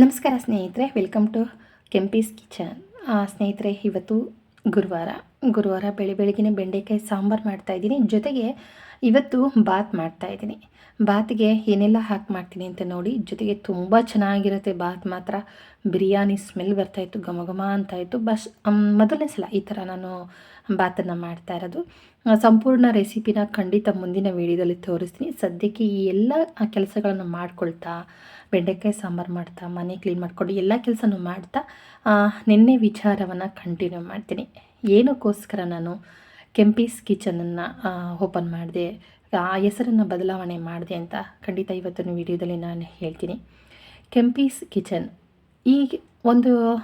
ನಮಸ್ಕಾರ ಸ್ನೇಹಿತರೆ welcome to Kempee's kitchen ಸ್ನೇಹಿತರೆ, ಇವತ್ತು ಗುರುವಾರ. ಗುರುವಾರ ಬೆಳೆ ಬೆಳಗಿನ ಬೆಂಡೆಕಾಯಿ ಸಾಂಬಾರು ಮಾಡ್ತಾಯಿದ್ದೀನಿ ಜೊತೆಗೆ ಇವತ್ತು ಬಾತ್ ಮಾಡ್ತಾಯಿದ್ದೀನಿ ಬಾತ್ಗೆ ಏನೆಲ್ಲ ಹಾಕಿ ಮಾಡ್ತೀನಿ ಅಂತ ನೋಡಿ, ಜೊತೆಗೆ ತುಂಬ ಚೆನ್ನಾಗಿರುತ್ತೆ ಬಾತ್ ಮಾತ್ರ. ಬಿರಿಯಾನಿ ಸ್ಮೆಲ್ ಬರ್ತಾಯಿತ್ತು ಘಮ ಘಮ ಅಂತ ಇತ್ತು. ಬಸ್ ಮೊದಲನೇ ಸಲ ಈ ಥರ ನಾನು ಬಾತನ್ನು ಮಾಡ್ತಾ ಇರೋದು. ಸಂಪೂರ್ಣ ರೆಸಿಪಿನ ಖಂಡಿತ ಮುಂದಿನ ವೀಡಿಯೋದಲ್ಲಿ ತೋರಿಸ್ತೀನಿ. ಸದ್ಯಕ್ಕೆ ಈ ಎಲ್ಲ ಕೆಲಸಗಳನ್ನು ಮಾಡ್ಕೊಳ್ತಾ ಬೆಂಡೆಕಾಯಿ ಸಾಂಬಾರು ಮಾಡ್ತಾ, ಮನೆ ಕ್ಲೀನ್ ಮಾಡಿಕೊಂಡು ಎಲ್ಲ ಕೆಲಸನೂ ಮಾಡ್ತಾ ನಿನ್ನೆ ವಿಚಾರವನ್ನು ಕಂಟಿನ್ಯೂ ಮಾಡ್ತೀನಿ. ಏನಕ್ಕೋಸ್ಕರ ನಾನು ಕೆಂಪೀಸ್ ಕಿಚನನ್ನು ಓಪನ್ ಮಾಡಿದೆ, ಆ, ಹೆಸರನ್ನು ಬದಲಾವಣೆ ಮಾಡಿದೆ ಅಂತ ಖಂಡಿತ ಇವತ್ತಿನ ವಿಡಿಯೋದಲ್ಲಿ ನಾನು ಹೇಳ್ತೀನಿ. ಕೆಂಪೀಸ್ ಕಿಚನ್, ಈ ಒಂದು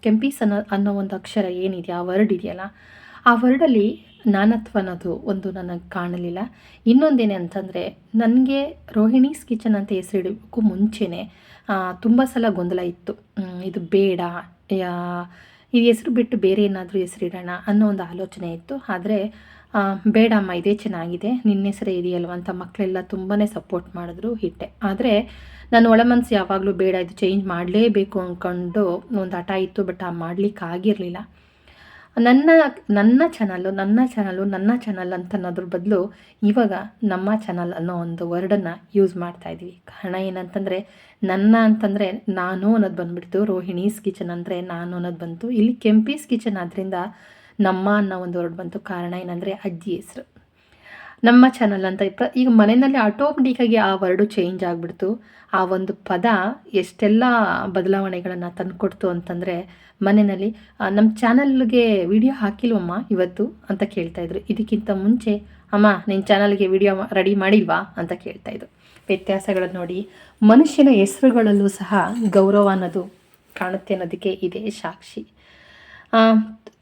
ಕೆಂಪೀಸ್ ಅನ್ನೋ ಅನ್ನೋ ಒಂದು ಅಕ್ಷರ ಏನಿದೆ, ಆ ವರ್ಡ್ ಇದೆಯಲ್ಲ, ಆ ವರ್ಡಲ್ಲಿ ನಾನತ್ವ ಅನ್ನೋದು ಒಂದು ನನಗೆ ಕಾಣಲಿಲ್ಲ. ಇನ್ನೊಂದೇನೆ ಅಂತಂದರೆ, ನನಗೆ ರೋಹಿಣೀಸ್ ಕಿಚನ್ ಅಂತ ಹೆಸರಿಡೋಕ್ಕೂ ಮುಂಚೆನೇ ತುಂಬ ಸಲ ಗೊಂದಲ ಇತ್ತು. ಇದು ಬೇಡ ಈ ಹೆಸರು ಬಿಟ್ಟು ಬೇರೆ ಏನಾದರೂ ಹೆಸರಿಡೋಣ ಅನ್ನೋ ಒಂದು ಆಲೋಚನೆ ಇತ್ತು. ಆದರೆ ಬೇಡಮ್ಮ ಇದೇ ಚೆನ್ನಾಗಿದೆ. ನಿನ್ನ ಹೆಸರೇ ಇದೆಯಲ್ವ ಅಂತ ಮಕ್ಕಳೆಲ್ಲ ತುಂಬಾ ಸಪೋರ್ಟ್ ಮಾಡಿದ್ರು ಹಿಟ್ಟೆ. ಆದರೆ ನಾನು ಒಳ ಮನಸ್ಸು ಯಾವಾಗಲೂ ಬೇಡ, ಇದು ಚೇಂಜ್ ಮಾಡಲೇಬೇಕು ಅಂದ್ಕೊಂಡು ಒಂದು ಹಠ ಇತ್ತು, ಬಟ್ ಆ ಮಾಡಲಿಕ್ಕೆ ಆಗಿರಲಿಲ್ಲ ನನ್ನ ನನ್ನ ಚಾನಲ್ಲು ನನ್ನ ಚಾನಲ್ಲು ನನ್ನ ಚಾನಲ್ ಅಂತ ಅನ್ನೋದ್ರ ಬದಲು ಇವಾಗ ನಮ್ಮ ಚಾನಲ್ ಅನ್ನೋ ಒಂದು ವರ್ಡನ್ನು ಯೂಸ್ ಮಾಡ್ತಾ ಇದ್ದೀವಿ. ಕಾರಣ ಏನಂತಂದರೆ, ನನ್ನ ಅಂತಂದರೆ ನಾನು ಅನ್ನೋದು ಬಂದುಬಿಡ್ತು, ರೋಹಿಣೀಸ್ ಕಿಚನ್ ಅಂದರೆ ನಾನು ಅನ್ನೋದು ಬಂತು. ಇಲ್ಲಿ ಕೆಂಪೀಸ್ ಕಿಚನ್ ಆದ್ದರಿಂದ ನಮ್ಮ ಅನ್ನೋ ಒಂದು ವರ್ಡ್ ಬಂತು. ಕಾರಣ ಏನಂದರೆ ಅಜ್ಜಿ ಹೆಸರು. ನಮ್ಮ ಚಾನಲ್ ಅಂತ ಪ್ರ ಈಗ ಮನೆಯಲ್ಲಿ ಆಟೋಮೆಟಿಕ್ಕಾಗಿ ಆ ವರ್ಡು ಚೇಂಜ್ ಆಗಿಬಿಡ್ತು. ಆ ಒಂದು ಪದ ಎಷ್ಟೆಲ್ಲ ಬದಲಾವಣೆಗಳನ್ನು ತಂದುಕೊಡ್ತು ಅಂತಂದರೆ, ಮನೆಯಲ್ಲಿ ನಮ್ಮ ಚಾನಲ್ಗೆ ವಿಡಿಯೋ ಹಾಕಿಲ್ವಮ್ಮ ಇವತ್ತು ಅಂತ ಕೇಳ್ತಾ ಇದ್ರು. ಇದಕ್ಕಿಂತ ಮುಂಚೆ, ಅಮ್ಮ ನಿನ್ನ ಚಾನಲ್ಗೆ ವಿಡಿಯೋ ರೆಡಿ ಮಾಡಿಲ್ವಾ? ಅಂತ ಕೇಳ್ತಾಯಿದ್ರು ವ್ಯತ್ಯಾಸಗಳನ್ನು ನೋಡಿ, ಮನುಷ್ಯನ ಹೆಸರುಗಳಲ್ಲೂ ಸಹ ಗೌರವ ಅನ್ನೋದು ಕಾಣುತ್ತೆ ಅನ್ನೋದಕ್ಕೆ ಇದೇ ಸಾಕ್ಷಿ.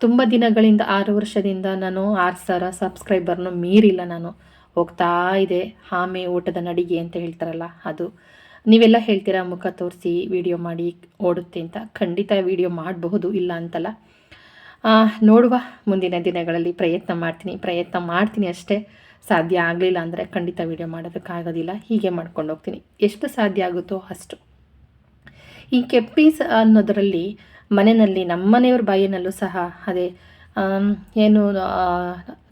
ತುಂಬ ದಿನಗಳಿಂದ ಆರು ವರ್ಷದಿಂದ ನಾನು ಆರು ಸಾವಿರ ಸಬ್ಸ್ಕ್ರೈಬರ್ನು ಮೀರಿಲ್ಲ ನಾನು. ಹೋಗ್ತಾ ಇದೆ. ಆಮೆ ಊಟದ ನಡಿಗೆ ಅಂತ ಹೇಳ್ತಾರಲ್ಲ ಅದು. ನೀವೆಲ್ಲ ಹೇಳ್ತೀರಾ, ಮುಖ ತೋರಿಸಿ ವಿಡಿಯೋ ಮಾಡಿ, ಓಡುತ್ತೆ ಅಂತ. ಖಂಡಿತ ವಿಡಿಯೋ ಮಾಡಬಹುದು, ಇಲ್ಲ ಅಂತಲ್ಲ. ನೋಡುವ ಮುಂದಿನ ದಿನಗಳಲ್ಲಿ ಪ್ರಯತ್ನ ಮಾಡ್ತೀನಿ. ಪ್ರಯತ್ನ ಮಾಡ್ತೀನಿ ಅಷ್ಟೇ. ಸಾಧ್ಯ ಆಗಲಿಲ್ಲ ಅಂದರೆ ಖಂಡಿತ ವಿಡಿಯೋ ಮಾಡೋದಕ್ಕಾಗೋದಿಲ್ಲ. ಹೀಗೆ ಮಾಡ್ಕೊಂಡು ಹೋಗ್ತೀನಿ. ಎಷ್ಟು ಸಾಧ್ಯ ಆಗುತ್ತೋ ಅಷ್ಟು. ಈ ಕೆಪ್ಪೀಸ್ ಅನ್ನೋದರಲ್ಲಿ ಮನೆಯಲ್ಲಿ ನಮ್ಮ ಮನೆಯವ್ರ ಬಾಯಿನಲ್ಲೂ ಸಹ ಅದೇ ಏನು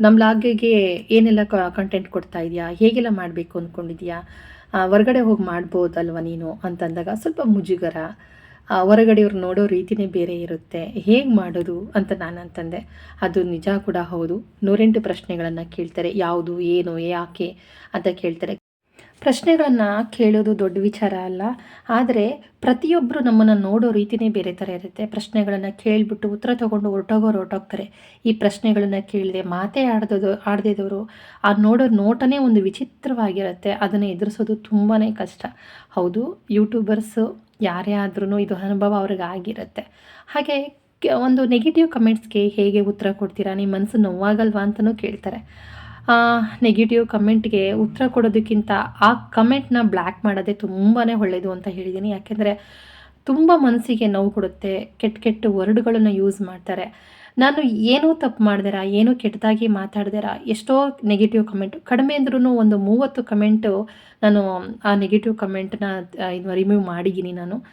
ನಮ್ಮ ಲಾಗೆಗೆ ಏನೆಲ್ಲ ಕಂಟೆಂಟ್ ಕೊಡ್ತಾ ಇದೆಯಾ? ಹೇಗೆಲ್ಲ ಮಾಡಬೇಕು ಅಂದ್ಕೊಂಡಿದ್ಯಾ ಹೊರಗಡೆ ಹೋಗಿ ಮಾಡ್ಬೋದಲ್ವ ನೀನು ಅಂತಂದಾಗ ಸ್ವಲ್ಪ ಮುಜುಗರ. ಹೊರಗಡೆಯವ್ರು ನೋಡೋ ರೀತಿನೇ ಬೇರೆ ಇರುತ್ತೆ. ಹೇಗೆ ಮಾಡೋದು ಅಂತ ನಾನು ಅಂತಂದೆ ಅದು ನಿಜ ಕೂಡ ಹೌದು. ನೂರೆಂಟು ಪ್ರಶ್ನೆಗಳನ್ನು ಕೇಳ್ತಾರೆ. ಯಾವುದು, ಏನು, ಯಾಕೆ ಅಂತ ಕೇಳ್ತಾರೆ. ಪ್ರಶ್ನೆಗಳನ್ನು ಕೇಳೋದು ದೊಡ್ಡ ವಿಚಾರ ಅಲ್ಲ. ಆದರೆ ಪ್ರತಿಯೊಬ್ಬರು ನಮ್ಮನ್ನು ನೋಡೋ ರೀತಿನೇ ಬೇರೆ ಥರ ಇರುತ್ತೆ. ಪ್ರಶ್ನೆಗಳನ್ನು ಕೇಳಿಬಿಟ್ಟು ಉತ್ತರ ತಗೊಂಡು ಹೊರಟೋಗೋರು ಹೊರಟೋಗ್ತಾರೆ. ಈ ಪ್ರಶ್ನೆಗಳನ್ನು ಕೇಳಿದೆ ಮಾತೇ ಆಡ್ದೋದು ಆಡ್ದಿದ್ದವರು ಆ ನೋಡೋ ನೋಟನೇ ಒಂದು ವಿಚಿತ್ರವಾಗಿರುತ್ತೆ. ಅದನ್ನು ಎದುರಿಸೋದು ತುಂಬಾ ಕಷ್ಟ. ಹೌದು ಯೂಟ್ಯೂಬರ್ಸು ಯಾರೇ ಆದ್ರೂ ಇದು ಅನುಭವ ಅವ್ರಿಗೆ ಆಗಿರುತ್ತೆ ಹಾಗೆ ಒಂದು ನೆಗೆಟಿವ್ ಕಮೆಂಟ್ಸ್ಗೆ ಹೇಗೆ ಉತ್ತರ ಕೊಡ್ತೀರಾ? ನಿಮ್ಮ ಮನಸ್ಸು ನೋವಾಗಲ್ವಾ ಅಂತಲೂ ಕೇಳ್ತಾರೆ. ನೆಗೆಟಿವ್ ಕಮೆಂಟ್ಗೆ ಉತ್ತರ ಕೊಡೋದಕ್ಕಿಂತ ಆ ಕಮೆಂಟ್ನ ಬ್ಲ್ಯಾಕ್ ಮಾಡೋದೇ ತುಂಬಾ ಒಳ್ಳೆಯದು ಅಂತ ಹೇಳಿದ್ದೀನಿ ಯಾಕೆಂದರೆ ತುಂಬ ಮನಸ್ಸಿಗೆ ನೋವು ಕೊಡುತ್ತೆ ಕೆಟ್ಟ ಕೆಟ್ಟ ವರ್ಡ್ಗಳನ್ನು ಯೂಸ್ ಮಾಡ್ತಾರೆ. ನಾನು ಏನೂ ತಪ್ಪು ಮಾಡಿದಾರ ಏನೂ ಕೆಟ್ಟದಾಗಿ ಮಾತಾಡಿದಾರ ಎಷ್ಟೋ ನೆಗೆಟಿವ್ ಕಮೆಂಟು ಕಡಿಮೆ ಅಂದ್ರೂ ಒಂದು ಮೂವತ್ತು ಕಮೆಂಟು ನಾನು ಆ ನೆಗೆಟಿವ್ ಕಮೆಂಟನ್ನ ಇದು ರಿಮೂವ್ ಮಾಡಿದ್ದೀನಿ ನಾನು.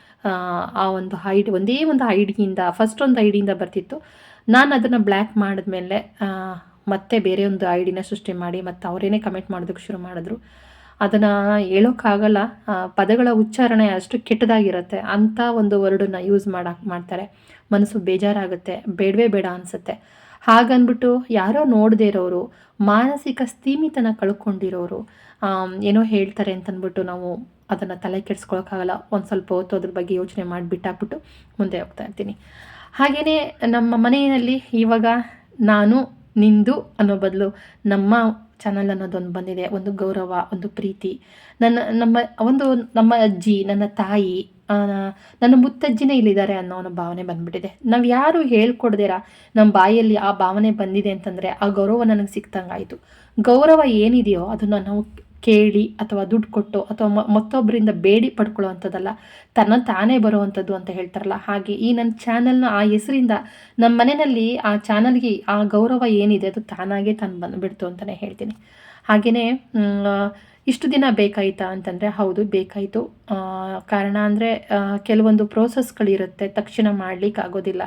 ಆ, ಒಂದು ಐಡಿ ಒಂದೇ ಒಂದು ಐಡಿಯಿಂದ ಫಸ್ಟ್ ಒಂದು ಐಡಿಯಿಂದ ಬರ್ತಿತ್ತು. ನಾನು ಅದನ್ನು ಬ್ಲ್ಯಾಕ್ ಮಾಡಿದ್ಮೇಲೆ ಮತ್ತೆ ಬೇರೆ ಒಂದು ಐಡಿನ ಸೃಷ್ಟಿ ಮಾಡಿ ಮತ್ತು ಅವರೇನೆ ಕಮೆಂಟ್ ಮಾಡೋದಕ್ಕೆ ಶುರು ಮಾಡಿದ್ರು. ಅದನ್ನು ಹೇಳೋಕ್ಕಾಗಲ್ಲ ಪದಗಳ ಉಚ್ಚಾರಣೆ ಅಷ್ಟು ಕೆಟ್ಟದಾಗಿರುತ್ತೆ. ಅಂಥ ಒಂದು ವರ್ಡನ್ನ ಯೂಸ್ ಮಾಡಕ್ಕೆ ಮಾಡ್ತಾರೆ. ಮನಸ್ಸು ಬೇಜಾರಾಗುತ್ತೆ, ಬೇಡವೇ ಬೇಡ ಅನಿಸುತ್ತೆ. ಹಾಗನ್ಬಿಟ್ಟು ಯಾರೋ ನೋಡದೇ ಇರೋರು ಮಾನಸಿಕ ಸ್ಥೀಮಿತನ ಕಳ್ಕೊಂಡಿರೋರು ಏನೋ ಹೇಳ್ತಾರೆ ಅಂತಂದ್ಬಿಟ್ಟು ನಾವು ಅದನ್ನು ತಲೆ ಕೆಡಿಸ್ಕೊಳಕ್ಕಾಗಲ್ಲ. ಒಂದು ಸ್ವಲ್ಪ ಹೊತ್ತು ಅದ್ರ ಬಗ್ಗೆ ಯೋಚನೆ ಮಾಡಿ ಬಿಟ್ಟಾಕ್ಬಿಟ್ಟು ಮುಂದೆ ಹೋಗ್ತಾ ಇರ್ತೀನಿ. ಹಾಗೆಯೇ ನಮ್ಮ ಮನೆಯಲ್ಲಿ ಇವಾಗ ನಾನು ನಿಂದು ಅನ್ನೋ ಬದಲು ನಮ್ಮ ಚಾನಲ್ ಅನ್ನೋದೊಂದು ಬಂದಿದೆ, ಒಂದು ಗೌರವ, ಒಂದು ಪ್ರೀತಿ. ನನ್ನ, ನಮ್ಮ, ಒಂದು ನಮ್ಮ ಅಜ್ಜಿ, ನನ್ನ ತಾಯಿ ನನ್ನ ಮುತ್ತಜ್ಜಿನೇ ಇಲ್ಲಿದ್ದಾರೆ ಅನ್ನೋ ಒಂದು ಭಾವನೆ ಬಂದ್ಬಿಟ್ಟಿದೆ. ನಾವು ಯಾರು ಹೇಳ್ಕೊಡ್ದಿರ ನಮ್ಮ ಬಾಯಲ್ಲಿ ಆ ಭಾವನೆ ಬಂದಿದೆ ಅಂತಂದರೆ ಆ ಗೌರವ ನನಗೆ ಸಿಕ್ತಂಗಾಯಿತು ಗೌರವ ಏನಿದೆಯೋ ಅದನ್ನು ನಾವು ಕೇಳಿ ಅಥವಾ ದುಡ್ಡು ಕೊಟ್ಟು ಅಥವಾ ಮತ್ತೊಬ್ಬರಿಂದ ಬೇಡಿ ಪಡ್ಕೊಳ್ಳೋ ಅಂಥದ್ದಲ್ಲ ತನ್ನ ತಾನೇ ಬರುವಂಥದ್ದು ಅಂತ ಹೇಳ್ತಾರಲ್ಲ. ಹಾಗೆ ಈ ನನ್ನ ಚಾನಲ್ನ ಆ ಹೆಸರಿಂದ ನಮ್ಮ ಮನೆಯಲ್ಲಿ ಆ ಚಾನಲ್ಗೆ ಆ ಗೌರವ ಏನಿದೆ ಅದು ತಾನಾಗೇ ತಾನು ಬಂದುಬಿಡ್ತು ಅಂತಲೇ ಹೇಳ್ತೀನಿ. ಹಾಗೆಯೇ ಇಷ್ಟು ದಿನ ಬೇಕಾಯಿತಾ ಅಂತಂದರೆ ಹೌದು, ಬೇಕಾಯಿತು. ಕಾರಣ ಅಂದರೆ ಕೆಲವೊಂದು ಪ್ರೋಸೆಸ್ಗಳಿರುತ್ತೆ, ತಕ್ಷಣ ಮಾಡಲಿಕ್ಕೆ ಆಗೋದಿಲ್ಲ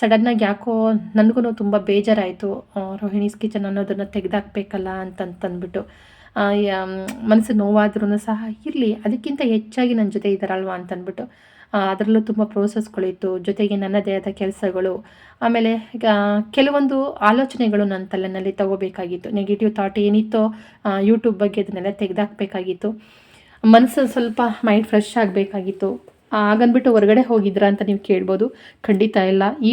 ಸಡನ್ನಾಗಿ ಯಾಕೋ ನನಗೂ ತುಂಬ ಬೇಜಾರಾಯಿತು. ರೋಹಿಣೀಸ್ ಕಿಚನ್ ಅನ್ನೋದನ್ನು ತೆಗೆದಾಕ್ಬೇಕಲ್ಲ ಅಂತಂತಂದ್ಬಿಟ್ಟು. ಮನಸ್ಸು ನೋವಾದ್ರೂ ಸಹ ಇರಲಿ. ಅದಕ್ಕಿಂತ ಹೆಚ್ಚಾಗಿ ನನ್ನ ಜೊತೆ ಇದ್ದಾರಲ್ವಾ ಅಂತಂದ್ಬಿಟ್ಟು ಅದರಲ್ಲೂ ತುಂಬ ಪ್ರೋಸೆಸ್ಗಳಿತ್ತು ಜೊತೆಗೆ ನನ್ನದೇ ಆದ ಕೆಲಸಗಳು, ಆಮೇಲೆ ಕೆಲವೊಂದು ಆಲೋಚನೆಗಳು ನನ್ನ ತಲೆನಲ್ಲಿ ತಗೋಬೇಕಾಗಿತ್ತು. ನೆಗೆಟಿವ್ ಥಾಟ್ ಏನಿತ್ತೋ ಯೂಟ್ಯೂಬ್ ಬಗ್ಗೆ ಅದನ್ನೆಲ್ಲ ತೆಗೆದಾಕಬೇಕಾಗಿತ್ತು. ಮನಸ್ಸು ಸ್ವಲ್ಪ ಮೈಂಡ್ ಫ್ರೆಶ್ ಆಗಬೇಕಾಗಿತ್ತು. ಹಾಗನ್ಬಿಟ್ಟು ಹೊರಗಡೆ ಹೋಗಿದ್ರಾ ಅಂತ ನೀವು ಕೇಳ್ಬೋದು. ಖಂಡಿತ ಇಲ್ಲ. ಈ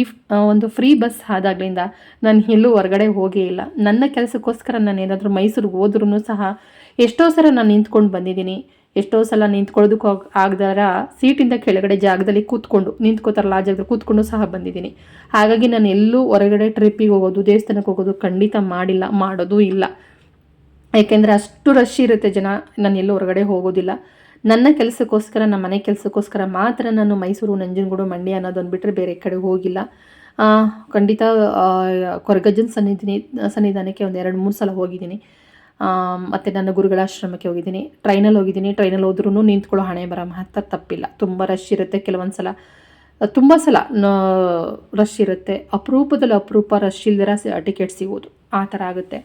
ಒಂದು ಫ್ರೀ ಬಸ್ ಆದಾಗ್ಲಿಂದ ನಾನು ಎಲ್ಲೂ ಹೊರಗಡೆ ಹೋಗೇ ಇಲ್ಲ. ನನ್ನ ಕೆಲಸಕ್ಕೋಸ್ಕರ ನಾನು ಏನಾದರೂ ಮೈಸೂರಿಗೆ ಹೋದ್ರೂ ಸಹ ಎಷ್ಟೋ ಸಲ ನಾನು ನಿಂತ್ಕೊಂಡು ಬಂದಿದ್ದೀನಿ. ಎಷ್ಟೋ ಸಲ ನಿಂತ್ಕೊಳ್ಳೋದಕ್ಕೂ ಆಗದಾರ ಸೀಟಿಂದ ಕೆಳಗಡೆ ಜಾಗದಲ್ಲಿ ಕೂತ್ಕೊಂಡು ನಿಂತ್ಕೋತಾರಲ್ಲ ಆ ಜಾಗದಲ್ಲಿ ಕೂತ್ಕೊಂಡು ಸಹ ಬಂದಿದ್ದೀನಿ. ಹಾಗಾಗಿ ನಾನು ಎಲ್ಲೂ ಹೊರಗಡೆ ಟ್ರಿಪ್ಪಿಗೆ ಹೋಗೋದು ದೇವಸ್ಥಾನಕ್ಕೆ ಹೋಗೋದು ಖಂಡಿತ ಮಾಡಿಲ್ಲ, ಮಾಡೋದು ಇಲ್ಲ. ಯಾಕೆಂದರೆ ಅಷ್ಟು ರಶ್ ಇರುತ್ತೆ ಜನ, ನಾನು ಎಲ್ಲೂ ಹೊರಗಡೆ ಹೋಗೋದಿಲ್ಲ. ನನ್ನ ಕೆಲಸಕ್ಕೋಸ್ಕರ, ನಮ್ಮ ಮನೆ ಕೆಲಸಕ್ಕೋಸ್ಕರ ಮಾತ್ರ ನಾನು ಮೈಸೂರು ನಂಜನಗೂಡು ಮಂಡ್ಯ ಅನ್ನೋದೊಂದು ಬಿಟ್ಟರೆ ಬೇರೆ ಕಡೆ ಹೋಗಿಲ್ಲ. ಖಂಡಿತ ಕೊರಗಜ್ಜನ ಸನ್ನಿಧಿನಿ ಸನ್ನಿಧಾನಕ್ಕೆ ಒಂದು ಎರಡು ಮೂರು ಸಲ ಹೋಗಿದ್ದೀನಿ. ಮತ್ತು ನನ್ನ ಗುರುಗಳ ಆಶ್ರಮಕ್ಕೆ ಹೋಗಿದ್ದೀನಿ. ಟ್ರೈನಲ್ಲಿ ಹೋಗಿದ್ದೀನಿ. ಟ್ರೈನಲ್ಲಿ ಹೋದ್ರೂ ನಿಂತ್ಕೊಳ್ಳೋ ಹಣೆ ಬರ ಮಾತ್ರ ತಪ್ಪಿಲ್ಲ. ತುಂಬ ರಶ್ ಇರುತ್ತೆ. ಕೆಲವೊಂದು ಸಲ ತುಂಬ ಸಲ ರಶ್ ಇರುತ್ತೆ. ಅಪರೂಪದಲ್ಲಿ ಅಪರೂಪ ರಶ್ ಇಲ್ದಿರ ಟಿಕೆಟ್ ಸಿಗೋದು. ಆ ಥರ ಆಗುತ್ತೆ.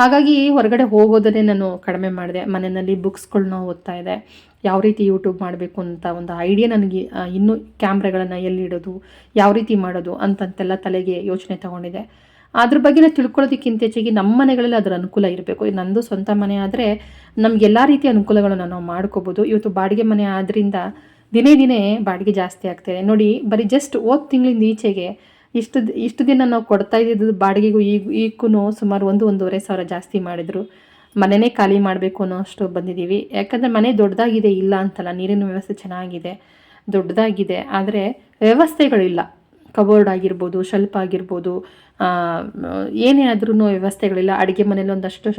ಹಾಗಾಗಿ ಹೊರಗಡೆ ಹೋಗೋದನ್ನೇ ನಾನು ಕಡಿಮೆ ಮಾಡಿದೆ. ಮನೆಯಲ್ಲಿ ಬುಕ್ಸ್ಗಳನ್ನ ಓದ್ತಾ ಇದೆ ಯಾವ ರೀತಿ ಯೂಟ್ಯೂಬ್ ಮಾಡಬೇಕು ಅಂತ ಒಂದು ಐಡಿಯಾ ನನಗೆ ಇನ್ನೂ ಕ್ಯಾಮ್ರಾಗಳನ್ನು ಎಲ್ಲಿಡೋದು ಯಾವ ರೀತಿ ಮಾಡೋದು ಅಂತಂತೆಲ್ಲ ತಲೆಗೆ ಯೋಚನೆ ತಗೊಂಡಿದೆ ಅದ್ರ ಬಗ್ಗೆ ತಿಳ್ಕೊಳ್ಳೋದಕ್ಕಿಂತ ಹೆಚ್ಚಾಗಿ ನಮ್ಮ ಮನೆಗಳಲ್ಲಿ ಅದರ ಅನುಕೂಲ ಇರಬೇಕು. ನಂದು ಸ್ವಂತ ಮನೆ ಆದರೆ ನಮಗೆಲ್ಲ ರೀತಿಯ ಅನುಕೂಲಗಳನ್ನು ನಾವು ಮಾಡ್ಕೋಬೋದು. ಇವತ್ತು ಬಾಡಿಗೆ ಮನೆ ಆದ್ದರಿಂದ ದಿನೇ ದಿನೇ ಬಾಡಿಗೆ ಜಾಸ್ತಿ ಆಗ್ತಾಯಿದೆ ನೋಡಿ, ಬರೀ ಜಸ್ಟ್ ಹೋದ ತಿಂಗಳಿಂದ ಈಚೆಗೆ ಇಷ್ಟು ಇಷ್ಟು ದಿನ ನಾವು ಕೊಡ್ತಾ ಇದ್ದಿದ್ದು ಬಾಡಿಗೆಗೂ ಈಗ ಈಗೂ ಸುಮಾರು ಒಂದು, ಒಂದೂವರೆ ಸಾವಿರ ಜಾಸ್ತಿ ಮಾಡಿದರು. ಮನೆಯೇ ಖಾಲಿ ಮಾಡಬೇಕು ಅನ್ನೋ ಅಷ್ಟು ಬಂದಿದ್ದೀವಿ. ಯಾಕಂದರೆ ಮನೆ ದೊಡ್ಡದಾಗಿದೆ ಇಲ್ಲ ಅಂತಲ್ಲ, ನೀರಿನ ವ್ಯವಸ್ಥೆ ಚೆನ್ನಾಗಿದೆ, ದೊಡ್ಡದಾಗಿದೆ. ಆದರೆ ವ್ಯವಸ್ಥೆಗಳಿಲ್ಲ. ಕಬೋರ್ಡ್ ಆಗಿರ್ಬೋದು ಶೆಲ್ಪ್ ಆಗಿರ್ಬೋದು ಏನೇ ಆದ್ರೂ ವ್ಯವಸ್ಥೆಗಳಿಲ್ಲ. ಅಡುಗೆ ಮನೇಲಿ ಒಂದಷ್ಟು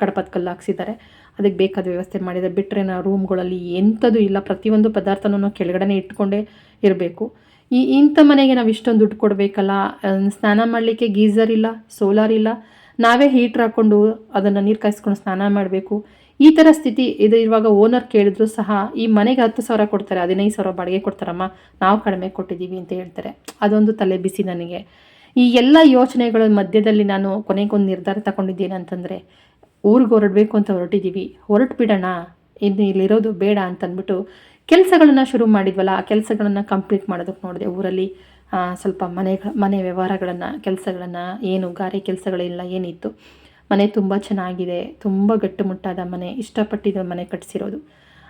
ಕಡಪದ ಕಲ್ಲು ಹಾಕ್ಸಿದ್ದಾರೆ. ಅದಕ್ಕೆ ಬೇಕಾದ ವ್ಯವಸ್ಥೆ ಮಾಡಿದರೆ ಬಿಟ್ಟರೆ ನಾ ರೂಮ್ಗಳಲ್ಲಿ ಎಂಥದ್ದು ಇಲ್ಲ. ಪ್ರತಿಯೊಂದು ಪದಾರ್ಥನೂ ಕೆಳಗಡೆ ಇಟ್ಕೊಂಡೇ ಇರಬೇಕು. ಈ ಇಂಥ ಮನೆಗೆ ನಾವು ಇಷ್ಟೊಂದು ದುಡ್ಡು ಕೊಡಬೇಕಲ್ಲ? ಸ್ನಾನ ಮಾಡಲಿಕ್ಕೆ ಗೀಝರ್ ಇಲ್ಲ, ಸೋಲಾರ್ ಇಲ್ಲ. ನಾವೇ ಹೀಟ್ರ್ ಹಾಕ್ಕೊಂಡು ಅದನ್ನು ನೀರು ಕಾಯಿಸ್ಕೊಂಡು ಸ್ನಾನ ಮಾಡಬೇಕು. ಈ ಥರ ಸ್ಥಿತಿ ಇದು ಇವಾಗ ಓನರ್ ಕೇಳಿದ್ರು ಸಹ, ಈ ಮನೆಗೆ ಹತ್ತು ಸಾವಿರ ಕೊಡ್ತಾರೆ, ಹದಿನೈದು ಸಾವಿರ ಬಾಡಿಗೆ ಕೊಡ್ತಾರಮ್ಮ, ನಾವು ಕಡಿಮೆ ಕೊಟ್ಟಿದ್ದೀವಿ ಅಂತ ಹೇಳ್ತಾರೆ. ಅದೊಂದು ತಲೆ ಬಿಸಿ ನನಗೆ. ಈ ಎಲ್ಲ ಯೋಚನೆಗಳ ಮಧ್ಯದಲ್ಲಿ ನಾನು ಕೊನೆಗೊಂದು ನಿರ್ಧಾರ ತಗೊಂಡಿದ್ದೇನೆ ಅಂತಂದರೆ, ಊರಿಗೆ ಹೊರಡಬೇಕು ಅಂತ ಹೊರಟಿದ್ದೀವಿ ಹೊರಟು ಬಿಡೋಣ ಇನ್ನು ಇಲ್ಲಿರೋದು ಬೇಡ ಅಂತಂದ್ಬಿಟ್ಟು ಕೆಲಸಗಳನ್ನು ಶುರು ಮಾಡಿದ್ವಲ್ಲ, ಆ ಕೆಲಸಗಳನ್ನು ಕಂಪ್ಲೀಟ್ ಮಾಡೋದಕ್ಕೆ ನೋಡಿದೆ ಊರಲ್ಲಿ ಸ್ವಲ್ಪ ಮನೆ ಮನೆ ವ್ಯವಹಾರಗಳನ್ನು, ಕೆಲಸಗಳನ್ನು, ಏನು ಗಾರೆ ಕೆಲಸಗಳಿಲ್ಲ, ಏನಿತ್ತು. ಮನೆ ತುಂಬ ಚೆನ್ನಾಗಿದೆ, ತುಂಬ ಗಟ್ಟುಮುಟ್ಟಾದ ಮನೆ ಇಷ್ಟಪಟ್ಟಿದ ಮನೆ ಕಟ್ಟಿಸಿರೋದು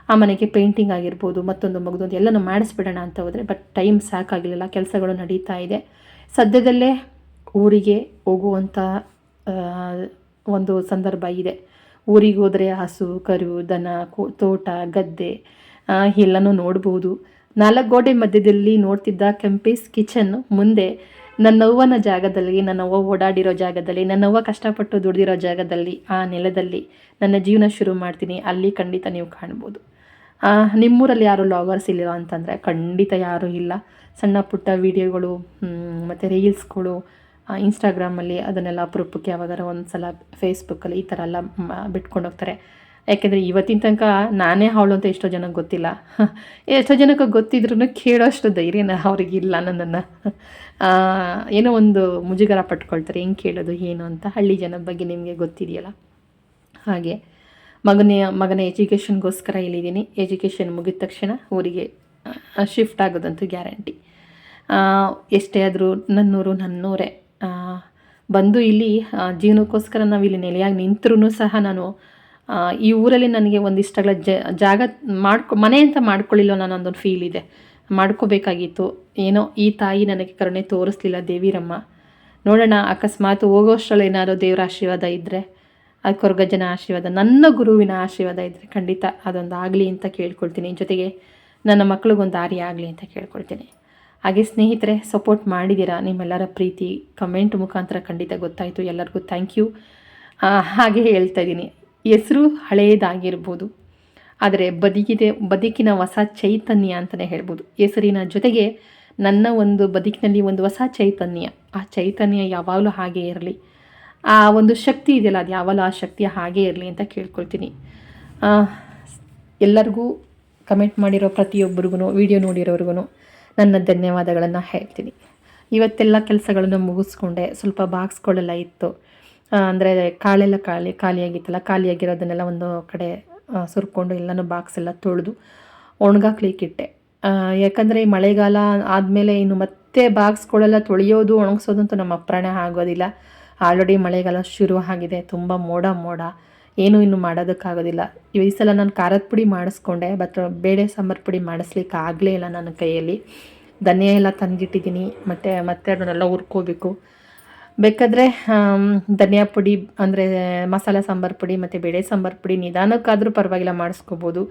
ಆ ಮನೆಗೆ ಪೇಂಟಿಂಗ್ ಆಗಿರ್ಬೋದು, ಮತ್ತೊಂದು ಮಗದೊಂದು ಎಲ್ಲನೂ ಮಾಡಿಸ್ಬಿಡೋಣ ಅಂತ ಹೋದರೆ ಬಟ್ ಟೈಮ್ ಸಾಕಾಗಲಿಲ್ಲ ಕೆಲಸಗಳು ನಡೀತಾ ಇದೆ. ಸದ್ಯದಲ್ಲೇ ಊರಿಗೆ ಹೋಗುವಂಥ ಒಂದು ಸಂದರ್ಭ ಇದೆ. ಊರಿಗೆ ಹೋದರೆ ಹಸು, ಕರು, ದನ ತೋಟ, ಗದ್ದೆ ಎಲ್ಲನೂ ನೋಡ್ಬೋದು. ನಾಲ್ಕು ಗೋಡೆ ಮಧ್ಯದಲ್ಲಿ ನೋಡ್ತಿದ್ದ ಕೆಂಪೀಸ್ ಕಿಚನ್ ಮುಂದೆ ನನ್ನವ್ವನ ಜಾಗದಲ್ಲಿ ನನ್ನವ್ವ ಓಡಾಡಿರೋ ಜಾಗದಲ್ಲಿ ನನ್ನವ್ವ ಕಷ್ಟಪಟ್ಟು ದುಡಿದಿರೋ ಜಾಗದಲ್ಲಿ, ಆ ನೆಲದಲ್ಲಿ ನನ್ನ ಜೀವನ ಶುರು ಮಾಡ್ತೀನಿ. ಅಲ್ಲಿ ಖಂಡಿತ ನೀವು ಕಾಣ್ಬೋದು. ನಿಮ್ಮೂರಲ್ಲಿ ಯಾರು ಲಾಗರ್ಸ್ ಇಲ್ಲ ಅಂತಂದರೆ ಖಂಡಿತ ಯಾರೂ ಇಲ್ಲ. ಸಣ್ಣ ಪುಟ್ಟ ವೀಡಿಯೋಗಳು ಮತ್ತು ರೀಲ್ಸ್ಗಳು ಇನ್ಸ್ಟಾಗ್ರಾಮಲ್ಲಿ ಅದನ್ನೆಲ್ಲ ಅಪರೂಪಕ್ಕೆ ಯಾವಾಗಾರ ಒಂದು ಸಲ ಫೇಸ್ಬುಕ್ಕಲ್ಲಿ ಈ ಥರ ಎಲ್ಲ ಬಿಟ್ಕೊಂಡು ಹೋಗ್ತಾರೆ. ಯಾಕೆಂದರೆ ಇವತ್ತಿನ ತನಕ ನಾನೇ ಹಾಳು ಅಂತ ಎಷ್ಟೋ ಜನಕ್ಕೆ ಗೊತ್ತಿಲ್ಲ. ಎಷ್ಟೋ ಜನಕ್ಕೆ ಗೊತ್ತಿದ್ರೂ ಕೇಳೋಷ್ಟು ಧೈರ್ಯನ ಅವ್ರಿಗಿಲ್ಲ ನನ್ನನ್ನು. ಏನೋ ಒಂದು ಮುಜುಗರ ಪಟ್ಕೊಳ್ತಾರೆ, ಹೆಂಗೆ ಕೇಳೋದು, ಏನು ಅಂತ. ಹಳ್ಳಿ ಜನದ ಬಗ್ಗೆ ನಿಮಗೆ ಗೊತ್ತಿದೆಯಲ್ಲ? ಹಾಗೆ. ಮಗನ ಮಗನ ಎಜುಕೇಷನ್ಗೋಸ್ಕರ ಇಲ್ಲಿದ್ದೀನಿ ಎಜುಕೇಷನ್ ಮುಗಿದ ತಕ್ಷಣ ಊರಿಗೆ ಶಿಫ್ಟ್ ಆಗೋದಂತೂ ಗ್ಯಾರಂಟಿ. ಎಷ್ಟೇ ಆದರೂ ನನ್ನೂರು, ನನ್ನೂರೇ. ಬಂದು ಇಲ್ಲಿ ಜೀವನಕ್ಕೋಸ್ಕರ ನಾವು ಇಲ್ಲಿ ನೆಲೆಯಾಗಿ ನಿಂತರೂ ಸಹ ನಾನು ಈ ಊರಲ್ಲಿ ನನಗೆ ಒಂದಿಷ್ಟಗಳ ಜಾಗ ಮಾಡ್ಕೊ, ಮನೆ ಅಂತ ಮಾಡ್ಕೊಳ್ಳಿಲ್ಲ ನನ್ನೊಂದೊಂದು ಫೀಲ್ ಇದೆ. ಮಾಡ್ಕೋಬೇಕಾಗಿತ್ತು. ಏನೋ ಈ ತಾಯಿ ನನಗೆ ಕರುಣೆ ತೋರಿಸ್ಲಿಲ್ಲ ದೇವಿರಮ್ಮ. ನೋಡೋಣ, ಅಕಸ್ಮಾತ್ ಹೋಗೋಷ್ಟರಲ್ಲಿ ಏನಾದರೂ ದೇವರ ಆಶೀರ್ವಾದ ಇದ್ದರೆ ಅದು ಕೊರಗಜ್ಜನ ಆಶೀರ್ವಾದ, ನನ್ನ ಗುರುವಿನ ಆಶೀರ್ವಾದ ಇದ್ದರೆ ಖಂಡಿತ ಅದೊಂದು ಆಗಲಿ ಅಂತ ಕೇಳ್ಕೊಳ್ತೀನಿ. ಜೊತೆಗೆ ನನ್ನ ಮಕ್ಳಿಗೊಂದು ದಾರಿ ಆಗಲಿ ಅಂತ ಕೇಳ್ಕೊಳ್ತೀನಿ. ಹಾಗೆ ಸ್ನೇಹಿತರೆ ಸಪೋರ್ಟ್ ಮಾಡಿದ್ದೀರಾ ನಿಮ್ಮೆಲ್ಲರ ಪ್ರೀತಿ ಕಮೆಂಟ್ ಮುಖಾಂತರ ಖಂಡಿತ ಗೊತ್ತಾಯಿತು. ಎಲ್ಲರಿಗೂ ಥ್ಯಾಂಕ್ ಯು ಹಾಗೆ ಹೇಳ್ತಾ ಇದ್ದೀನಿ. ಹೆಸರು ಹಳೆಯದಾಗಿರ್ಬೋದು ಆದರೆ ಬದುಕಿದೆ, ಬದುಕಿನ ಹೊಸ ಚೈತನ್ಯ ಅಂತಲೇ ಹೇಳ್ಬೋದು. ಹೆಸರಿನ ಜೊತೆಗೆ ನನ್ನ ಒಂದು ಬದುಕಿನಲ್ಲಿ ಒಂದು ಹೊಸ ಚೈತನ್ಯ. ಆ ಚೈತನ್ಯ ಯಾವಾಗಲೂ ಹಾಗೆ ಇರಲಿ. ಆ ಒಂದು ಶಕ್ತಿ ಇದೆಯಲ್ಲ, ಅದು ಯಾವಾಗಲೂ ಆ ಶಕ್ತಿ ಹಾಗೆ ಇರಲಿ ಅಂತ ಕೇಳ್ಕೊಳ್ತೀನಿ. ಎಲ್ಲರಿಗೂ ಕಮೆಂಟ್ ಮಾಡಿರೋ ಪ್ರತಿಯೊಬ್ಬರಿಗೂ, ವಿಡಿಯೋ ನೋಡಿರೋರ್ಗು ನನ್ನ ಧನ್ಯವಾದಗಳನ್ನು ಹೇಳ್ತೀನಿ. ಇವತ್ತೆಲ್ಲ ಕೆಲಸಗಳನ್ನು ಮುಗಿಸ್ಕೊಂಡೆ. ಸ್ವಲ್ಪ ಬಾಕ್ಸ್ಗಳೆಲ್ಲ ಇತ್ತು. ಅಂದರೆ ಕಾಳೆಲ್ಲ ಖಾಲಿ, ಖಾಲಿಯಾಗಿತ್ತಲ್ಲ, ಖಾಲಿಯಾಗಿರೋದನ್ನೆಲ್ಲ ಒಂದು ಕಡೆ ಸುರ್ಕೊಂಡು ಎಲ್ಲನೂ ಬಾಕ್ಸ್ ಎಲ್ಲ ತೊಳೆದು ಒಣಗಾಕ್ಲಿಕ್ಕಿಟ್ಟೆ ಯಾಕಂದರೆ ಈ ಮಳೆಗಾಲ ಆದಮೇಲೆ ಇನ್ನು ಮತ್ತೆ ಬಾಕ್ಸ್ಗಳೆಲ್ಲ ತೊಳೆಯೋದು ಒಣಗಿಸೋದಂತೂ ನಮ್ಮ ಅಪ್ರಾಣ ಆಗೋದಿಲ್ಲ. ಆಲ್ರೆಡಿ ಮಳೆಗಾಲ ಶುರು ಆಗಿದೆ, ತುಂಬ ಮೋಡ ಮೋಡ. ಏನೂ ಇನ್ನು ಮಾಡೋದಕ್ಕಾಗೋದಿಲ್ಲ. ಈ ಸಲ ನಾನು ಖಾರದ ಪುಡಿ ಮಾಡಿಸ್ಕೊಂಡೆ ಬಟ್ ಬೇಳೆ ಸಾಂಬಾರು ಪುಡಿ ಮಾಡಿಸ್ಲಿಕ್ಕೆ ಆಗಲೇ ಇಲ್ಲ ನನ್ನ ಕೈಯಲ್ಲಿ. ಧನಿಯಾ ಎಲ್ಲ ತಂದಿಟ್ಟಿದ್ದೀನಿ, ಮತ್ತು ಮತ್ತೆ ಅದನ್ನೆಲ್ಲ ಹುರ್ಕೋಬೇಕು. ಬೇಕಾದರೆ ಧನಿಯಾ ಪುಡಿ ಅಂದರೆ ಮಸಾಲೆ ಸಾಂಬಾರು ಪುಡಿ ಮತ್ತು ಬೇಳೆ ಸಾಂಬಾರು ಪುಡಿ ನಿಧಾನಕ್ಕಾದರೂ ಪರವಾಗಿಲ್ಲ ಮಾಡಿಸ್ಕೋಬೋದು.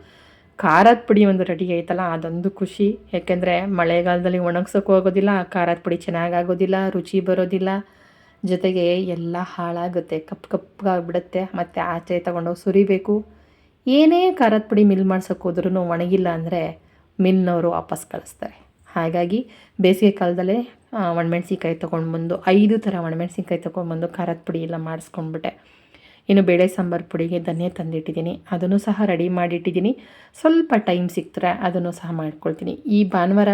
ಖಾರದ ಪುಡಿ ಒಂದು ರೆಡಿ ಆಯ್ತಲ್ಲ ಅದೊಂದು ಖುಷಿ. ಯಾಕೆಂದರೆ ಮಳೆಗಾಲದಲ್ಲಿ ಒಣಗ್ಸೋಕ್ಕೂ ಆಗೋದಿಲ್ಲ, ಖಾರದ ಪುಡಿ ಚೆನ್ನಾಗಾಗೋದಿಲ್ಲ ರುಚಿ ಬರೋದಿಲ್ಲ. ಜೊತೆಗೆ ಎಲ್ಲ ಹಾಳಾಗುತ್ತೆ ಕಪ್ಪು ಕಪ್ಪಾಗ್ಬಿಡುತ್ತೆ ಮತ್ತು ಆಚೆ ತಗೊಂಡೋಗಿ ಸುರಿಬೇಕು. ಏನೇ ಖಾರದ ಪುಡಿ ಮಿಲ್ ಮಾಡ್ಸೋಕೆ ಹೋದ್ರೂ ಒಣಗಿಲ್ಲ ಅಂದರೆ ಮಿಲ್ನವರು ವಾಪಸ್ ಕಳಿಸ್ತಾರೆ. ಹಾಗಾಗಿ ಬೇಸಿಗೆ ಕಾಲದಲ್ಲೇ ಒಣಮೆಣ್ಸಿನ್ಕಾಯಿ ತೊಗೊಂಡು ಬಂದು ಐದು ಥರ ಒಣಮೆಣ್ಸಿನ್ಕಾಯಿ ತೊಗೊಂಡ್ಬಂದು ಖಾರದ ಪುಡಿ ಎಲ್ಲ ಮಾಡಿಸ್ಕೊಂಡ್ಬಿಟ್ಟೆ. ಇನ್ನು ಬೇಳೆ ಸಾಂಬಾರು ಪುಡಿಗೆ ಧನ್ಯ ತಂದಿಟ್ಟಿದ್ದೀನಿ. ಅದನ್ನು ಸಹ ರೆಡಿ ಮಾಡಿಟ್ಟಿದ್ದೀನಿ. ಸ್ವಲ್ಪ ಟೈಮ್ ಸಿಕ್ತರೆ ಅದನ್ನು ಸಹ ಮಾಡ್ಕೊಳ್ತೀನಿ. ಈ ಭಾನುವಾರ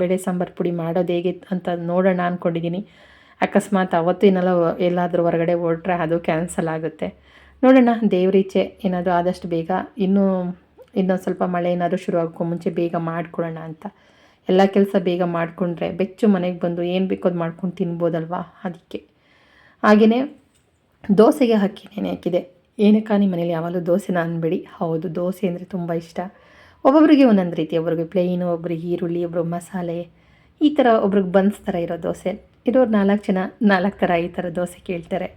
ಬೇಳೆ ಸಾಂಬಾರು ಪುಡಿ ಮಾಡೋದು ಹೇಗೆ ಅಂತ ನೋಡೋಣ ಅಂದ್ಕೊಂಡಿದ್ದೀನಿ ಅಕಸ್ಮಾತ್ ಅವತ್ತು ಏನೆಲ್ಲ ಎಲ್ಲಾದರೂ ಹೊರಗಡೆ ಹೊರಟ್ರೆ ಅದು ಕ್ಯಾನ್ಸಲ್ ಆಗುತ್ತೆ. ನೋಡೋಣ ದೇವ್ರೀಚೆ ಏನಾದರೂ ಆದಷ್ಟು ಬೇಗ ಇನ್ನೂ, ಇನ್ನೊಂದು ಸ್ವಲ್ಪ ಮಳೆ ಏನಾದರೂ ಶುರು ಆಗೋಕ್ಕೂ ಮುಂಚೆ ಬೇಗ ಮಾಡ್ಕೊಳ್ಳೋಣ ಅಂತ. ಎಲ್ಲ ಕೆಲಸ ಬೇಗ ಮಾಡಿಕೊಂಡ್ರೆ ಬೆಚ್ಚು ಮನೆಗೆ ಬಂದು ಏನು ಬೇಕೋ ಅದು ಮಾಡ್ಕೊಂಡು ತಿನ್ಬೋದಲ್ವಾ? ಅದಕ್ಕೆ. ಹಾಗೆಯೇ ದೋಸೆಗೆ ಅಕ್ಕಿ ನೆನೆ ಹಾಕಿದೆ. ಏನಕ್ಕ ನಿಮ್ಮ ಮನೇಲಿ ಯಾವಾಗಲೂ ದೋಸೆನ ಅನ್ಬೇಡಿ. ಹೌದು, ದೋಸೆ ಅಂದರೆ ತುಂಬ ಇಷ್ಟ. ಒಬ್ಬೊಬ್ಬರಿಗೆ ಒಂದೊಂದು ರೀತಿ, ಒಬ್ರಿಗೆ ಪ್ಲೇನು ಒಬ್ರಿಗೆ ಈರುಳ್ಳಿ, ಒಬ್ರು ಮಸಾಲೆ, ಈ ಥರ ಒಬ್ರಿಗೆ ಬನ್ಸ್ ಥರ ಇರೋ ದೋಸೆ. ಇರೋರು ನಾಲ್ಕು ಜನ, ನಾಲ್ಕು ಥರ ಈ ಥರ ದೋಸೆ ಕೇಳ್ತಾರೆ.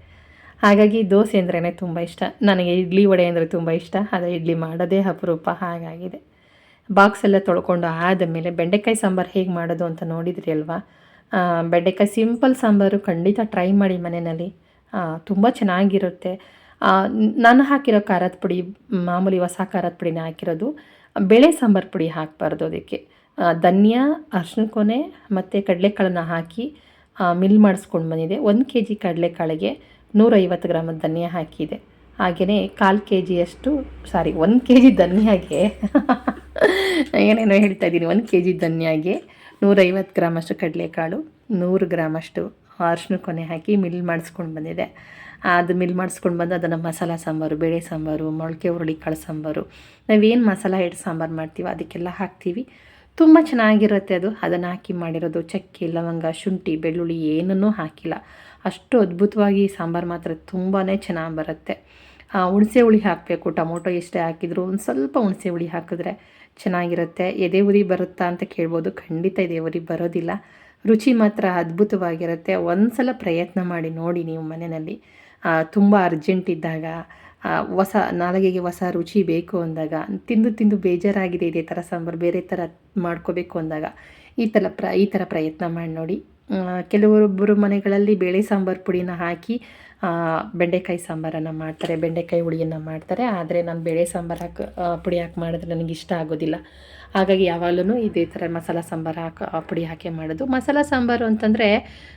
ಹಾಗಾಗಿ ದೋಸೆ ಅಂದ್ರೇ ತುಂಬ ಇಷ್ಟ. ನನಗೆ ಇಡ್ಲಿ ವಡೆ ಅಂದರೆ ತುಂಬ ಇಷ್ಟ. ಆದರೆ ಇಡ್ಲಿ ಮಾಡೋದೇ ಅಪರೂಪ. ಹಾಗಾಗಿದೆ. ಬಾಕ್ಸ್ ಎಲ್ಲ ತೊಳ್ಕೊಂಡು ಆದಮೇಲೆ ಬೆಂಡೆಕಾಯಿ ಸಾಂಬಾರು ಹೇಗೆ ಮಾಡೋದು ಅಂತ ನೋಡಿದ್ರಿ ಅಲ್ವಾ? ಬೆಂಡೆಕಾಯಿ ಸಿಂಪಲ್ ಸಾಂಬಾರು ಖಂಡಿತ ಟ್ರೈ ಮಾಡಿ ಮನೆಯಲ್ಲಿ. ತುಂಬ ಚೆನ್ನಾಗಿರುತ್ತೆ. ನಾನು ಹಾಕಿರೋ ಖಾರದ ಪುಡಿ, ಮಾಮೂಲಿ ಹೊಸ ಖಾರದ ಪುಡಿನ ಹಾಕಿರೋದು. ಬೇಳೆ ಸಾಂಬಾರು ಪುಡಿ ಹಾಕಬಾರ್ದು ಅದಕ್ಕೆ. ಧನ್ಯ ಅರ್ಶಿನ ಕೊನೆ ಮತ್ತು ಕಡಲೆಕಾಳನ್ನ ಹಾಕಿ ಮಿಲ್ ಮಾಡಿಸ್ಕೊಂಡು ಬಂದಿದೆ. ಒಂದು ಕೆ ಜಿ ಕಡಲೆಕಾಳಿಗೆ ನೂರೈವತ್ತು ಗ್ರಾಮ್ ಧನ್ಯ ಹಾಕಿದೆ. ಹಾಗೆಯೇ ಕಾಲು ಕೆ ಜಿಯಷ್ಟು ಸಾರಿ, ಒಂದು ಕೆ ಜಿ ಧನಿಯಾಗೆ ಏನೇನೋ ಹೇಳ್ತಾ ಇದ್ದೀನಿ, ಒಂದು ಕೆ ಜಿ ಧನ್ಯಾಗೆ ನೂರೈವತ್ತು ಗ್ರಾಮಷ್ಟು ಕಡಲೆಕಾಳು, ನೂರು ಗ್ರಾಮಷ್ಟು ಅರ್ಶಿನ ಕೊನೆ ಹಾಕಿ ಮಿಲ್ ಮಾಡಿಸ್ಕೊಂಡು ಬಂದಿದೆ. ಅದು ಮಿಲ್ ಮಾಡಿಸ್ಕೊಂಡು ಬಂದು ಅದನ್ನು ಮಸಾಲ ಸಾಂಬಾರು, ಬೇಳೆ ಸಾಂಬಾರು, ಮೊಳಕೆ ಹುರುಳಿ ಕಾಳು ಸಾಂಬಾರು, ನಾವೇನು ಮಸಾಲ ಹಿಟ್ಟು ಸಾಂಬಾರು ಮಾಡ್ತೀವೋ ಅದಕ್ಕೆಲ್ಲ ಹಾಕ್ತೀವಿ. ತುಂಬ ಚೆನ್ನಾಗಿರುತ್ತೆ ಅದು. ಅದನ್ನು ಹಾಕಿ ಮಾಡಿರೋದು ಚಕ್ಕೆ, ಲವಂಗ, ಶುಂಠಿ, ಬೆಳ್ಳುಳ್ಳಿ ಏನನ್ನೂ ಹಾಕಿಲ್ಲ. ಅಷ್ಟು ಅದ್ಭುತವಾಗಿ ಸಾಂಬಾರು ಮಾತ್ರ ತುಂಬಾ ಚೆನ್ನಾಗಿ ಬರುತ್ತೆ. ಹುಣಸೆ ಹುಳಿ ಹಾಕಬೇಕು, ಟೊಮೊಟೊ ಎಷ್ಟೇ ಹಾಕಿದ್ರು, ಒಂದು ಸ್ವಲ್ಪ ಹುಣಸೆ ಹುಳಿ ಹಾಕಿದ್ರೆ ಚೆನ್ನಾಗಿರುತ್ತೆ. ಎದೆ ಉರಿ ಬರುತ್ತಾ ಅಂತ ಕೇಳ್ಬೋದು. ಖಂಡಿತ ಎದೆ ಉರಿ ಬರೋದಿಲ್ಲ. ರುಚಿ ಮಾತ್ರ ಅದ್ಭುತವಾಗಿರುತ್ತೆ. ಒಂದು ಸಲ ಪ್ರಯತ್ನ ಮಾಡಿ ನೋಡಿ ನೀವು ಮನೆಯಲ್ಲಿ. ತುಂಬ ಅರ್ಜೆಂಟ್ ಇದ್ದಾಗ ಹೊಸ ನಾಲಿಗೆಗೆ ಹೊಸ ರುಚಿ ಬೇಕು ಅಂದಾಗ, ತಿಂದು ತಿಂದು ಬೇಜಾರಾಗಿದೆ ಇದೇ ಥರ ಸಾಂಬಾರು, ಬೇರೆ ಥರ ಮಾಡ್ಕೋಬೇಕು ಅಂದಾಗ, ಈ ಥರ ಪ್ರ, ಈ ಥರ ಪ್ರಯತ್ನ ಮಾಡಿ ನೋಡಿ. ಕೆಲವೊಬ್ಬರು ಮನೆಗಳಲ್ಲಿ ಬೇಳೆ ಸಾಂಬಾರು ಪುಡಿನ ಹಾಕಿ ಬೆಂಡೆಕಾಯಿ ಸಾಂಬಾರನ್ನು ಮಾಡ್ತಾರೆ, ಬೆಂಡೆಕಾಯಿ ಹುಳಿಯನ್ನು ಮಾಡ್ತಾರೆ. ಆದರೆ ನಾನು ಬೇಳೆ ಸಾಂಬಾರು ಹಾಕಿ ಪುಡಿ ಹಾಕಿ ಮಾಡಿದ್ರೆ ನನಗೆ ಇಷ್ಟ ಆಗೋದಿಲ್ಲ. ಹಾಗಾಗಿ ಯಾವಾಗಲೂ ಇದೇ ಥರ ಮಸಾಲ ಸಾಂಬಾರು ಹಾಕಿ ಪುಡಿ ಹಾಕಿ ಮಾಡೋದು. ಮಸಾಲ ಸಾಂಬಾರು ಅಂತಂದರೆ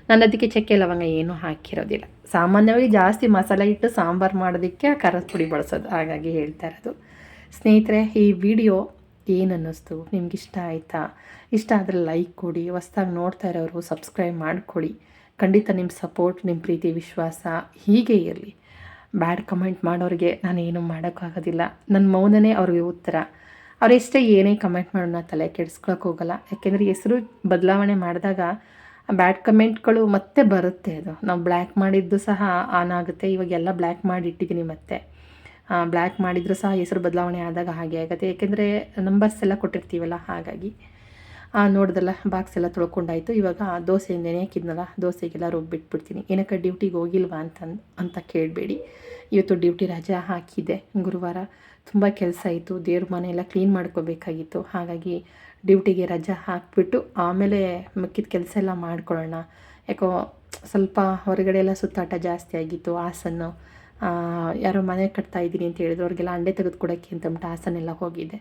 ನಾನು ಅದಕ್ಕೆ ಚಕ್ಕೆ ಲವಂಗ ಏನೂ ಹಾಕಿರೋದಿಲ್ಲ. ಸಾಮಾನ್ಯವಾಗಿ ಜಾಸ್ತಿ ಮಸಾಲೆ ಇಟ್ಟು ಸಾಂಬಾರು ಮಾಡೋದಕ್ಕೆ ಖಾರದ ಪುಡಿ ಬಳಸೋದು. ಹಾಗಾಗಿ ಹೇಳ್ತಾ ಇರೋದು. ಸ್ನೇಹಿತರೆ, ಈ ವಿಡಿಯೋ ಏನು ಅನ್ನಿಸ್ತು ನಿಮ್ಗೆ ಇಷ್ಟ ಆಯಿತಾ? ಇಷ್ಟ ಆದರೆ ಲೈಕ್ ಕೊಡಿ. ಹೊಸ್ದಾಗಿ ನೋಡ್ತಾ ಇರೋರು ಸಬ್ಸ್ಕ್ರೈಬ್ ಮಾಡ್ಕೊಳ್ಳಿ ಖಂಡಿತ ನಿಮ್ಮ ಸಪೋರ್ಟ್ ನಿಮ್ಮ ಪ್ರೀತಿ, ವಿಶ್ವಾಸ ಹೀಗೆ ಇರಲಿ. ಬ್ಯಾಡ್ ಕಮೆಂಟ್ ಮಾಡೋರಿಗೆ ನಾನು ಏನು ಮಾಡೋಕ್ಕಾಗೋದಿಲ್ಲ. ನನ್ನ ಮೌನನೇ ಅವ್ರಿಗೆ ಉತ್ತರ. ಅವರೆಷ್ಟೇ ಏನೇ ಕಮೆಂಟ್ ಮಾಡೋಣ ತಲೆ ಕೆಡಿಸ್ಕೊಳಕ್ಕೆ ಹೋಗಲ್ಲ. ಯಾಕೆಂದರೆ ಹೆಸರು ಬದಲಾವಣೆ ಮಾಡಿದಾಗ ಬ್ಯಾಡ್ ಕಮೆಂಟ್ಗಳು ಮತ್ತೆ ಬರುತ್ತೆ ಅದು. ನಾವು ಬ್ಲ್ಯಾಕ್ ಮಾಡಿದ್ದು ಸಹ ಆನ್ ಆಗುತ್ತೆ. ಇವಾಗೆಲ್ಲ ಬ್ಲ್ಯಾಕ್ ಮಾಡಿ ಇಟ್ಟಿದ್ದೀನಿ ಮತ್ತೆ ಬ್ಲ್ಯಾಕ್ ಮಾಡಿದರೂ ಸಹ ಹೆಸರು ಬದಲಾವಣೆ ಆದಾಗ ಹಾಗೆ ಆಗುತ್ತೆ. ಏಕೆಂದರೆ ನಂಬರ್ಸ್ ಎಲ್ಲ ಕೊಟ್ಟಿರ್ತೀವಲ್ಲ ಹಾಗಾಗಿ. ನೋಡ್ದಲ್ಲ ಬಾಕ್ಸ್ ಎಲ್ಲ ತೊಳ್ಕೊಂಡಾಯ್ತು. ಇವಾಗ ದೋಸೆ ನೆನೆಯಾಕಿದ್ನಲ್ಲ ದೋಸೆಗೆಲ್ಲ ರುಬ್ಬಿಟ್ಬಿಡ್ತೀನಿ. ಏನಕ್ಕೆ ಡ್ಯೂಟಿಗೆ ಹೋಗಿಲ್ವಾ ಅಂತ ಅಂತ ಕೇಳಬೇಡಿ. ಇವತ್ತು ಡ್ಯೂಟಿ ರಜಾ ಹಾಕಿದೆ. ಗುರುವಾರ ತುಂಬ ಕೆಲಸ ಇತ್ತು. ದೇವ್ರ ಮನೆ ಎಲ್ಲ ಕ್ಲೀನ್ ಮಾಡ್ಕೋಬೇಕಾಗಿತ್ತು. ಹಾಗಾಗಿ ಡ್ಯೂಟಿಗೆ ರಜಾ ಹಾಕಿಬಿಟ್ಟು ಆಮೇಲೆ ಮಿಕ್ಕಿದ ಕೆಲಸ ಎಲ್ಲ ಮಾಡ್ಕೊಳ್ಳೋಣ. ಯಾಕೋ ಸ್ವಲ್ಪ ಹೊರಗಡೆ ಎಲ್ಲ ಸುತ್ತಾಟ ಜಾಸ್ತಿ ಆಗಿತ್ತು. ಹಾಸನ್ನು ಯಾರೋ ಮನೆ ಕಟ್ತಾ ಇದ್ದೀನಿ ಅಂತ ಹೇಳಿದ್ರು. ಅವ್ರಿಗೆಲ್ಲ ಅಂಡೆ ತೆಗೆದುಕೊಡೋಕ್ಕೆ ಕೊಡೋಕ್ಕೆ ಅಂತಂದ್ಬಿಟ್ಟು ಹಾಸನೆಲ್ಲ ಹೋಗಿದ್ದೆ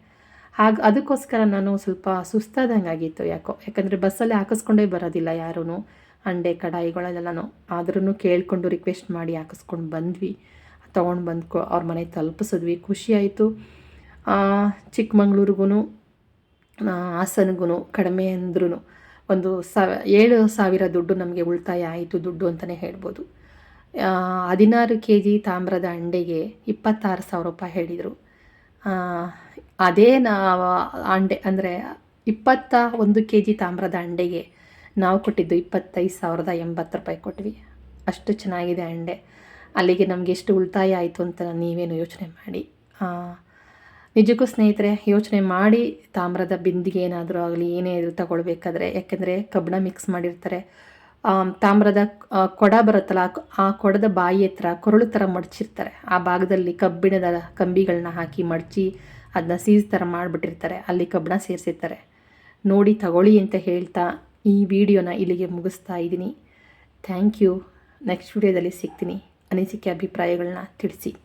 ಹಾಗೆ ಅದಕ್ಕೋಸ್ಕರ ನಾನು ಸ್ವಲ್ಪ ಸುಸ್ತಾದಂಗೆ ಆಗಿತ್ತು ಯಾಕೋ, ಯಾಕಂದರೆ ಬಸ್ಸಲ್ಲಿ ಹಾಕಿಸ್ಕೊಂಡೇ ಬರೋದಿಲ್ಲ ಯಾರೂ ಅಂಡೆ ಕಡಾಯಿಗಳಲ್ಲೆಲ್ಲನೂ ಆದ್ರೂ ಕೇಳಿಕೊಂಡು ರಿಕ್ವೆಸ್ಟ್ ಮಾಡಿ ಹಾಕಿಸ್ಕೊಂಡು ಬಂದ್ವಿ. ತೊಗೊಂಡು ಬಂದು ಅವ್ರ ಮನೆ ತಲುಪಿಸಿದ್ವಿ. ಖುಷಿಯಾಯಿತು ಚಿಕ್ಕಮಂಗ್ಳೂರಿಗೂ ಹಾಸನಗೂ ಕಡಿಮೆ ಅಂದ್ರೂ ಒಂದು ಸಾವ, ಏಳು ಸಾವಿರ ದುಡ್ಡು ನಮಗೆ ಉಳಿತಾಯ ಆಯಿತು ದುಡ್ಡು ಅಂತಲೇ ಹೇಳ್ಬೋದು. ಹದಿನಾರು ಕೆ ಜಿ ತಾಮ್ರದ ಅಂಡೆಗೆ ಇಪ್ಪತ್ತಾರು ಸಾವಿರ ರೂಪಾಯಿ ಹೇಳಿದರು. ಅದೇ ನಾವು ಅಂಡೆ, ಅಂದರೆ ಇಪ್ಪತ್ತ ಒಂದು ಕೆ ಜಿ ತಾಮ್ರದ ಅಂಡೆಗೆ ನಾವು ಕೊಟ್ಟಿದ್ದು ಇಪ್ಪತ್ತೈದು ಸಾವಿರದ ಎಂಬತ್ತು ರೂಪಾಯಿ ಕೊಟ್ವಿ. ಅಷ್ಟು ಚೆನ್ನಾಗಿದೆ ಅಂಡೆ. ಅಲ್ಲಿಗೆ ನಮಗೆ ಎಷ್ಟು ಉಳಿತಾಯ ಆಯಿತು ಅಂತ ನೀವೇನು ಯೋಚನೆ ಮಾಡಿ. ನಿಜಕ್ಕೂ ಸ್ನೇಹಿತರೆ, ಯೋಚನೆ ಮಾಡಿ ತಾಮ್ರದ ಬಿಂದಿಗೆ ಏನಾದರೂ ಆಗಲಿ ಏನೇ ಇದ್ರೂ ತಗೊಳ್ಬೇಕಾದ್ರೆ, ಯಾಕೆಂದರೆ ಕಬ್ಬಿಣ ಮಿಕ್ಸ್ ಮಾಡಿರ್ತಾರೆ. ತಾಮ್ರದ ಕೊಡ ಬರುತ್ತಲ್ಲ, ಆ ಕೊಡದ ಬಾಯಿ ಹತ್ರ ಕೊರಳು ಥರ ಮಡಚಿರ್ತಾರೆ. ಆ ಭಾಗದಲ್ಲಿ ಕಬ್ಬಿಣದ ಕಂಬಿಗಳನ್ನ ಹಾಕಿ ಮಡಚಿ ಅದನ್ನ ಸೀಸ್ ಥರ ಮಾಡಿಬಿಟ್ಟಿರ್ತಾರೆ. ಅಲ್ಲಿ ಕಬ್ಬಣ ಸೇರಿಸಿರ್ತಾರೆ. ನೋಡಿ, ತಗೊಳ್ಳಿ ಅಂತ ಹೇಳ್ತಾ ಈ ವಿಡಿಯೋನ ಇಲ್ಲಿಗೆ ಮುಗಿಸ್ತಾ ಇದ್ದೀನಿ. Thank you. ನೆಕ್ಸ್ಟ್ ವಿಡಿಯೋದಲ್ಲಿ ಸಿಗ್ತೀನಿ. ಅನಿಸಿಕೆ, ಅಭಿಪ್ರಾಯಗಳನ್ನ ತಿಳಿಸಿ.